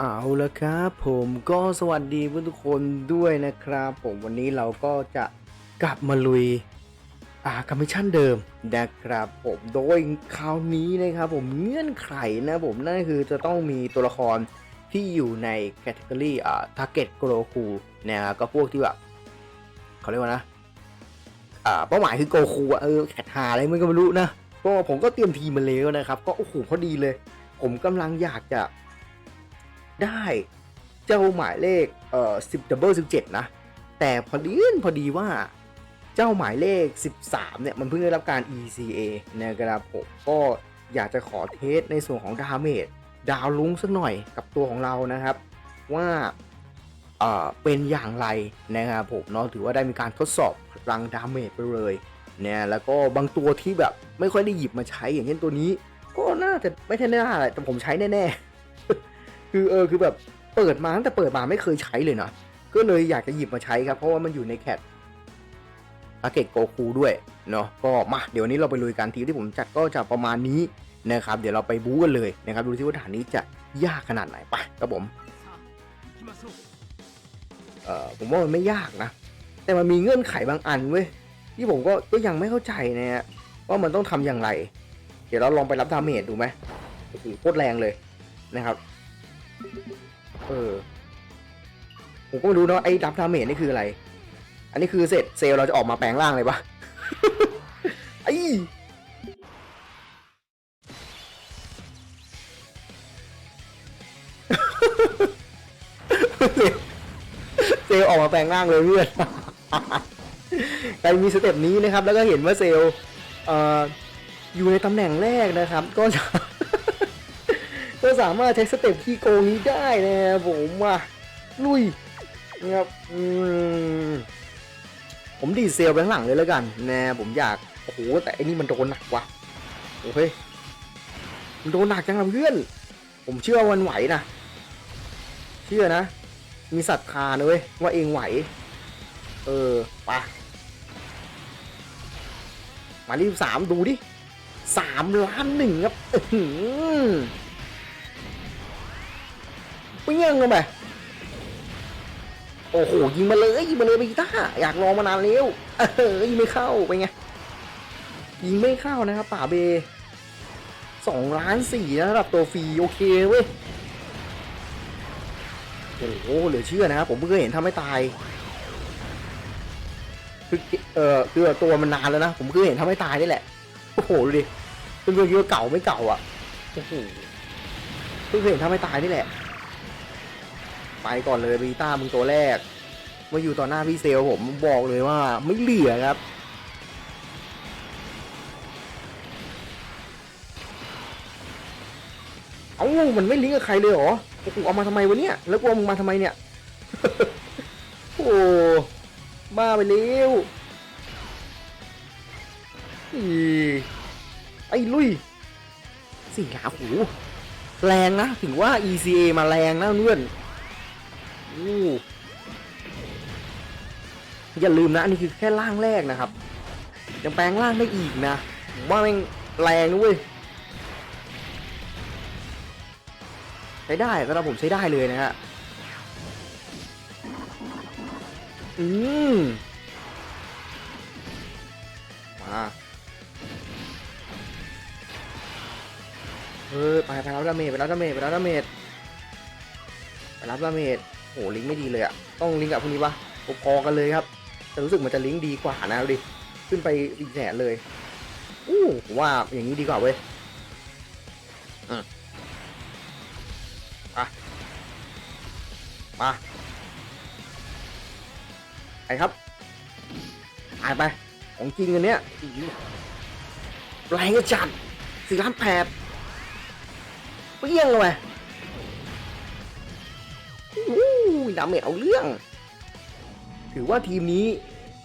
เอาละครับผมก็สวัสดีเพื่อนทุกคนด้วยนะครับ ผมวันนี้เราก็จะกลับมาลุยอ่าคอมมิชชั่นเดิมนะครับผมโดยคราวนี้นะครับผมเงื่อนไขนะผมนั่นคือจะต้องมีตัวละครที่อยู่ในแคตตากรีอ่าทาร์เก็ตโกโ k คูนะครับก็พวกที่แบบเขาเรียกว่านะอ่าเป้าหมายคือโกคูอะเออแคทหาอะไรมันก็ไม่รู้นะก็ผมก็เตรียมทีมมาแล้วนะครับ ก็โอ้โหพอดีเลย ผมกำลังอยากจะ ได้เจ้าหมายเลขเอ่อสิบดับเบิลสิบเจ็ดนะ แต่พอดีพอดีว่าเจ้าหมายเลข 13 เนี่ย มันเพิ่งได้รับการ ECA นะครับผมก็อยากจะขอเทสในส่วนของดาเมจดาวลุ้งสักหน่อยกับตัวของเรานะครับ ว่าเอ่อเป็นอย่างไรนะครับผมเนาะถือว่าได้มีการทดสอบพลังดาเมจไปเลยเนี่ยแล้วก็บางตัวที่แบบไม่ค่อยได้หยิบมาใช้อย่างเช่นตัวนี้ ก็น่าจะไม่ใช่น่าแหละแต่ผมใช้แน่ๆ คือเออคือแบบเปิดมาตั้งแต่เปิดมาไม่เคยใช้เลยนะก็เลยอยากจะหยิบมาใช้ครับ เพราะว่ามันอยู่ในแคดอาเกตโกคูด้วยเนาะก็มาเดี๋ยวนี้เราไปลุยการทีที่ผมจัดก็จะประมาณนี้นะครับเดี๋ยวเราไปบู๊กันเลยนะครับดูซิว่าฐานนี้จะยากขนาดไหนไปครับผมเออผมว่ามันไม่ยากนะ แต่มันมีเงื่อนไขบางอันเว้ยที่ผมก็ก็ยังไม่เข้าใจนะฮะว่ามันต้องทำอย่างไร เดี๋ยวเราลองไปรับดาเมจดูไหมโอ้โหโคตรแรงเลยนะครับ เออ ผมก็ไม่รู้เนาะไอ้รับดาเมจนี่คืออะไร อันนี้คือเสร็จเซลเราจะออกมาแปลงร่างเลยปะไอ้เซลออกมาแปลงร่างเลยเพื่อนใครมีสเต็ปนี้นะครับ แล้วก็เห็นว่าเซลออยู่ในตำแหน่งแรกนะครับ ก็จะ ก็สามารถใช้สเต็ปที่โกงนี้ได้นะครับผมว่าลุยนะครับอืมผมดีเซลไปข้างหลังเลยแล้วกันนะผมอยากโอ้โหแต่อันนี้มันโดนหนักว่ะโอเคมันโดนหนักจังนะเพื่อน ผมเชื่อวันไหวนะเชื่อนะ มีศรัทธานะเว้ยว่าเองไหว เออไปะมาที่สามดูดิสามล้านหนึ่งครับ เปี้ยงลงไปโอ้โหยิงมาเลยยิงมาเลยบีต้าอยากลองมานานแล้วเออยิงไม่เข้าไปไงยิงไม่เข้านะครับป่าเบสองล้านสี่นะระดับตัวฟรีโอเคเว้ยโอ้โหเหลือเชื่อนะครับผมเพิ่งเคยเห็นทำให้ตายคือเออคือตัวมันนานแล้วนะผมเพิ่งเคยเห็นทำให้ตายนี่แหละโอ้โหดูดิเป็นเรื่องเก่าไม่เก่าอะโอ้โหเพิ่งเคยเห็นทำให้ตายนี่แหละ ไปก่อนเลยบีต้ามึงตัวแรกมาอยู่ต่อหน้าพี่เซลผมบอกเลยว่าไม่เหลือครับเอ้ามันไม่ลิงก์กับใครเลยเหรอโอ้โหเอามาทำไมวะเนี่ย แล้วกูเอามึงมาทำไมเนี่ย โอ้บ้าไปแล้วไอ้ลุยสี่หลาหู แรงนะ ถึงว่า ECA มาแรงนะเพื่อน อู้อย่าลืมนะอันนี้คือแค่ร่างแรกนะครับ ยังแปลงร่างได้อีกนะว่าแม่งแรงนะเว้ยใช้ได้สำหรับผมใช้ได้เลยนะฮะอืมมาเออไปไปรับดาเมจไปรับดาเมจไปรับดาเมจไปรับดาเมจ หลิงก์ไม่ดีเลยอะต้องลิงก์กับพวกนี้ปะพอๆกันเลยครับ แต่รู้สึกมันจะลิงก์ดีกว่านะดูดิ ขึ้นไปอีกแสนเลย อู้ว่าอย่างนี้ดีกว่าเว้ยอะมาไปครับหายไป ของจริงอันเนี้ยแรงจัดสี่ล้านแปดเปรี้ยงเลย ดาเมจเอาเรื่อง ถือว่าทีมนี้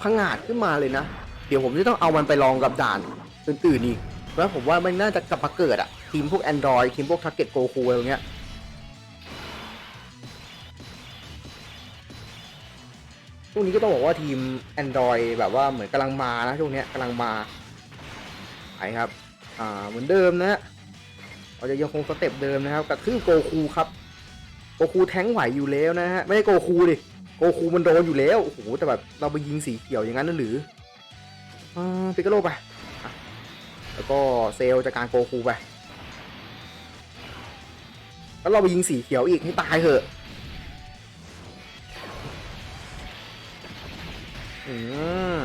พังอาจขึ้นมาเลยนะ เดี๋ยวผมจะต้องเอามันไปลองกับด่านอื่นๆอีกแล้วผมว่ามันน่าจะกลับมาเกิดอะทีมพวก Android ทีมพวก Target Goku อะไรอย่างเงี้ยช่วงนี้ก็ต้องบอกว่าทีม Android แบบว่าเหมือนกำลังมานะช่วงนี้กำลังมาไปครับ อ่าเหมือนเดิมนะฮะเราจะยังคงสเต็ปเดิมนะครับกระทืบโกคูครับ โกคูแทงไหวอยู่แล้วนะฮะ ไม่ใช่โกคูดิ โกคูมันโดนอยู่แล้ว โอ้โห แต่แบบเราไปยิงสีเขียวอย่างนั้นหรืออ่าปิกาโลไปะแล้วก็เซลจากการโกคูไป แล้วเราไปยิงสีเขียวอีกให้ตายเถอะอืม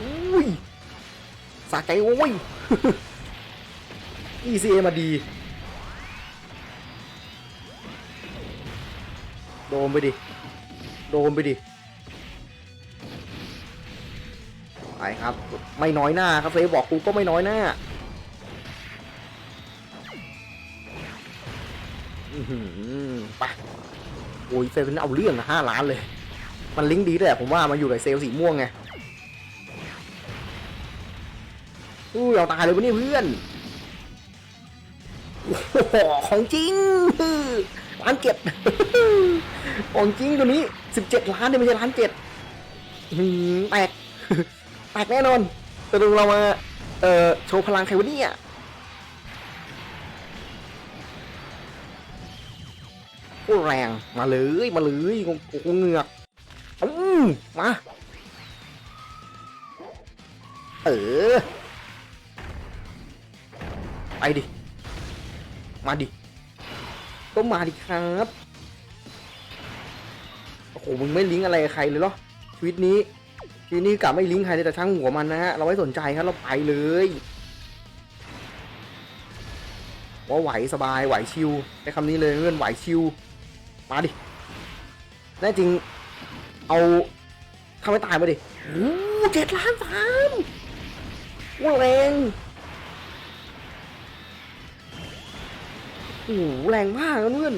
อุ้ยสาใจโอ้ย ECA มาดี ดนไปดิ โดนไปดิ ไปครับ ไม่น้อยหน้าครับเฟยบอกกูก็ไม่น้อยหน้าอื้อหือไปโอ้ยเซลล์เอาเรื่องนะห้าล้านเลย มันลิงก์ดีด้วยผมว่ามันอยู่กับเซลสีม่วงไงอู้ยเอาตายเลยวะเนี่เพื่อนโอ้โหของจริงล้านเจ็ด ของจริงตัวนี้สิบเจ็ดล้านเนี่ยไม่ใช่ล้านเจ็ดแตกแตกแน่นอนแต่ดูเรามา เอ่อ โชว์พลังใครวะเนี่ยโอ้แรงมาเลยมาเลยกูกูเหงือกอืมมาเออไปดิ มาดิ ก็มาดิครับ โอ้มึงไม่ลิงก์อะไรใครเลยเหรอชีวิตนี้ชีวิตนี้กลับไม่ลิงก์ใครเลยแต่ช่างหัวมันนะฮะเราไม่สนใจครับเราไปเลยว่าไหวสบายไหวชิวใช้คำนี้เลยเพื่อนไหวชิวมาดิแน่จริงเอาทำให้ตายมาดิโอ้เจ็ดล้านสามว้าแรงโอ้โหแรงมากนะเพื่อน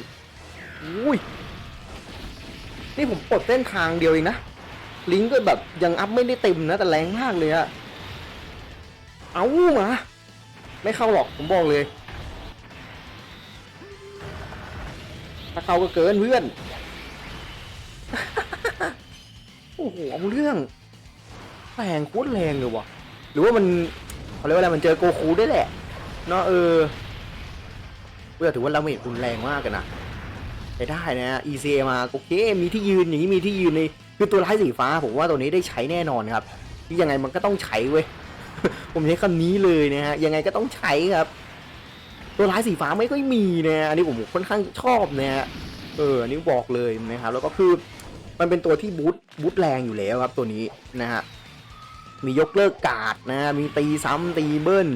อุ้ย นี่ผมปลดเส้นทางเดียวเองนะ ลิงก์ก็แบบยังอัพไม่ได้เต็มนะ แต่แรงมากเลยอะเอามา ไม่เข้าหรอกผมบอกเลย ถ้าเข้าก็เกินเพื่อน โอ้โหเอาเรื่องแรงโคตรแรงเลยวะหรือว่ามันเขาเรียกว่าอะไรมันเจอโกคูได้วยแหละเนาะเออเพื่อถือว่าเราไม่รุนแรงมากกันนะ ไปได้นะ ECA มาโอเคมีที่ยืนอย่างนี้มีที่ยืนในคือตัวร้ายสีฟ้า ผมว่าตัวนี้ได้ใช้แน่นอนครับที่ยังไงมันก็ต้องใช้เว้ยผมใช้คำนี้เลยนะฮะยังไงก็ต้องใช้ครับ ตัวร้ายสีฟ้าไม่ค่อยมีนะอันนี้ผมค่อนข้างชอบนะฮะเอออันนี้บอกเลยนะครับ แล้วก็คือมันเป็นตัวที่บูทบูทแรงอยู่แล้วครับ ตัวนี้นะฮะมียกเลิกการ์ดนะมีตีซ้ำตีเบิ้ล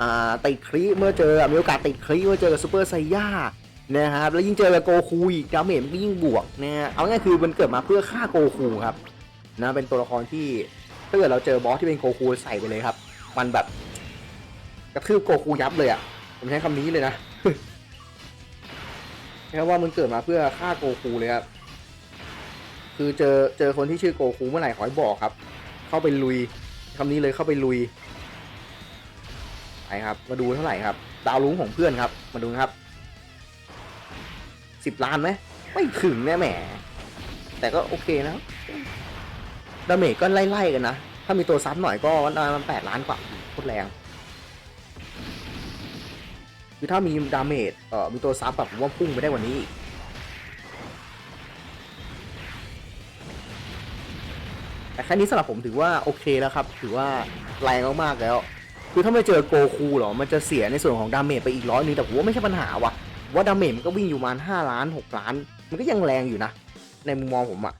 อ่าติดครีเมื่อเจอมีโอกาสติดครีเมื่อเจอกับซูเปอร์ไซย่า นะครับแล้วยิ่งเจอกับโกคูอีกดาเมจมันก็ยิ่งบวกนะฮะเอาง่ายคือมันเกิดมาเพื่อฆ่าโกคูครับนะเป็นตัวละครที่ถ้าเกิดเราเจอบอสที่เป็นโกคูใส่ไปเลยครับ มันแบบกระทืบโกคูยับเลยอะผมใช้คำนี้เลยนะแค่ว่ามันเกิดมาเพื่อฆ่าโกคูเลยครับคือเจอเจอคนที่ชื่อโกคูเมื่อไหร่ขอให้บอกครับ เข้าไปลุยคำนี้เลยเข้าไปลุยไปครับ มาดูเท่าไหร่ครับ ดาวลุ้งของเพื่อนครับ มาดูครับ สิบล้านไหมไม่ถึงแน่แหม แต่ก็โอเคนะดาเมจก็ไล่ๆกันนะ ถ้ามีตัวซับหน่อยก็ประมาณแปดล้านกว่าโคตรแรงคือถ้ามีดาเมจเอ่อมีตัวซับแบบผมว่าพุ่งไปได้กว่านี้อีกแต่แค่นี้สำหรับผมถือว่าโอเคแล้วครับ ถือว่าแรงมากๆแล้ว คือถ้าไม่เจอโกคูหรอ มันจะเสียในส่วนของดาเมจไปอีกร้อยนึงแต่ผมว่าไม่ใช่ปัญหาว่ะ ว่าดาเมจมันก็วิ่งอยู่ประมาณห้าล้านหกล้าน มันก็ยังแรงอยู่นะ ในมุมมองผมอะ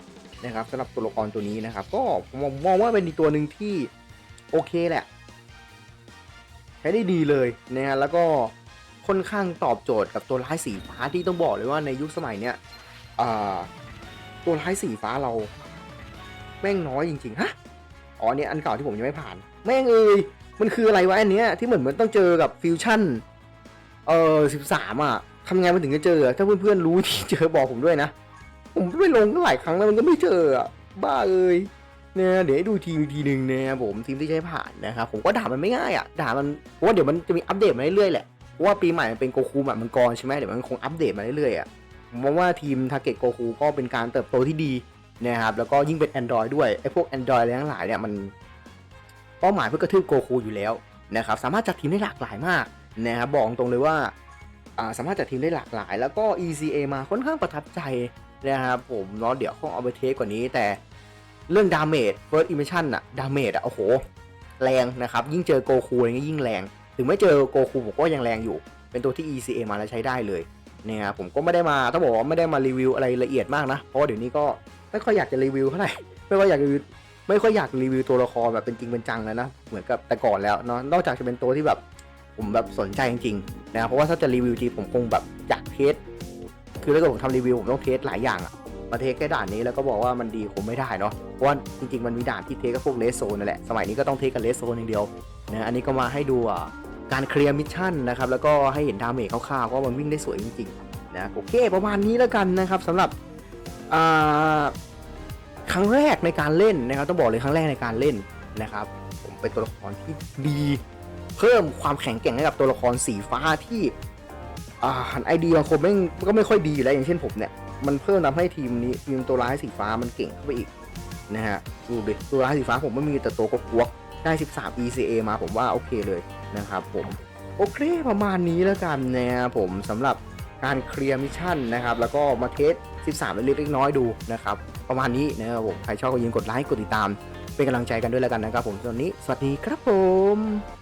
นะครับสำหรับตัวละครตัวนี้นะครับ ก็ผมมองว่าเป็นตัวหนึ่งที่โอเคแหละ ใช้ได้ดีเลยนะฮะแล้วก็ค่อนข้างตอบโจทย์กับตัวร้ายสีฟ้าที่ต้องบอกเลยว่าในยุคสมัยเนี้ยตัวร้ายสีฟ้าเรา แม่งน้อยจริงๆฮะอ๋อเนี่ยอันเก่าที่ผมยังไม่ผ่าน แม่งเอ้ยมันคืออะไรวะอันเนี้ยที่เหมือนมันต้องเจอกับฟิวชั่นเออสิบสามอะ ทำไงมันถึงจะเจอ ถ้าเพื่อนๆรู้ที่เจอบอกผมด้วยนะ ผมไปลงหลายครั้งแล้วมันก็ไม่เจอบ้าเอ้ยเนี่ยเดี๋ยวให้ดูทีมทีหนึ่งนะครับผมทีมที่ใช้ผ่านนะครับผมก็ด่ามันไม่ง่ายอะด่ามันเพราะว่าเดี๋ยวมันจะมีอัปเดตมาเรื่อยๆแหละเพราะว่าปีใหม่มันเป็นโกคูแบบมังกรใช่ไหมเดี๋ยวมันคงอัปเดตมาเรื่อยๆอะผมมองว่าทีมทาเกตโกคูก็เป็นการเติบโตที่ดีนะครับแล้วก็ยิ่งเป็น Android ด้วยไอ้พวก Android อะไรทั้งหลายเนี่ยมันเป้าหมายเพื่อกระทืบโกคูอยู่แล้วนะครับสามารถจัดทีมได้หลากหลายมากนะครับบอกตรงเลยว่า สามารถจัดทีมได้หลากหลาย แล้วก็ ECA มาค่อนข้างประทับใจนะครับผมเนาะเดี๋ยวคงเอาไปเทสกว่านี้ แต่เรื่องดาเมจ First Impression อะดาเมจอะโอ้โห แรงนะครับ ยิ่งเจอโกคูอะไรเงี้ยยิ่งแรง ถึงไม่เจอโกคูผมก็ยังแรงอยู่ เป็นตัวที่ ECA มาแล้วใช้ได้เลยนะครับผมก็ไม่ได้มาต้องบอกว่าไม่ได้มารีวิวอะไรละเอียดมากนะ เพราะว่าเดี๋ยวนี้ก็ไม่ค่อยอยากจะรีวิวเท่าไหร่ไม่ค่อยอยากรีวิวไม่ค่อยอยากรีวิวตัวละครแบบเป็นจริงเป็นจังแล้วนะเหมือนกับแต่ก่อนแล้วเนาะนอกจากจะเป็นตัวที่แบบ ผมแบบสนใจจริงๆนะครับเพราะว่าถ้าจะรีวิวจริงผมคงแบบอยากเทสคือถ้าเกิดผมทำรีวิวผมต้องเทสหลายอย่างอะมาเทสแค่ด่านนี้แล้วก็บอกว่ามันดีคงไม่ได้เนาะเพราะว่าจริงๆมันมีด่านที่เทสกับพวกเลสโซนนั่นแหละสมัยนี้ก็ต้องเทสกับเลสโซนอย่างเดียวนะอันนี้ก็มาให้ดูอะการเคลียร์มิชชั่นนะครับแล้วก็ให้เห็นดาเมจคร่าวๆว่ามันวิ่งได้สวยจริงๆนะโอเคประมาณนี้แล้วกันนะครับสำหรับครั้งแรกในการเล่นนะครับต้องบอกเลยครั้งแรกในการเล่นนะครับ ผมเป็นตัวละครที่ดี เพิ่มความแข็งแกร่งให้กับตัวละครสีฟ้าที่ไอเดียบางคนไม่ก็ไม่ค่อยดีอยู่แล้วอย่างเช่นผมเนี่ยมันเพิ่มทำให้ทีมนี้ทีมตัวร้ายสีฟ้ามันเก่งเข้าไปอีกนะฮะดูดิตัวร้ายสีฟ้าผมไม่มีแต่ตัวกกวกได้ 13 ECA มาผมว่าโอเคเลยนะครับผมโอเคประมาณนี้แล้วกันนะครับผมสำหรับการเคลียร์มิชชั่นนะครับแล้วก็มาเทส 13 เล็กๆน้อยๆดูนะครับประมาณนี้นะครับผมใครชอบก็ยินกดไลค์กดติดตาม เป็นกำลังใจกันด้วยแล้วกันนะครับผมตอนนี้สวัสดีครับผม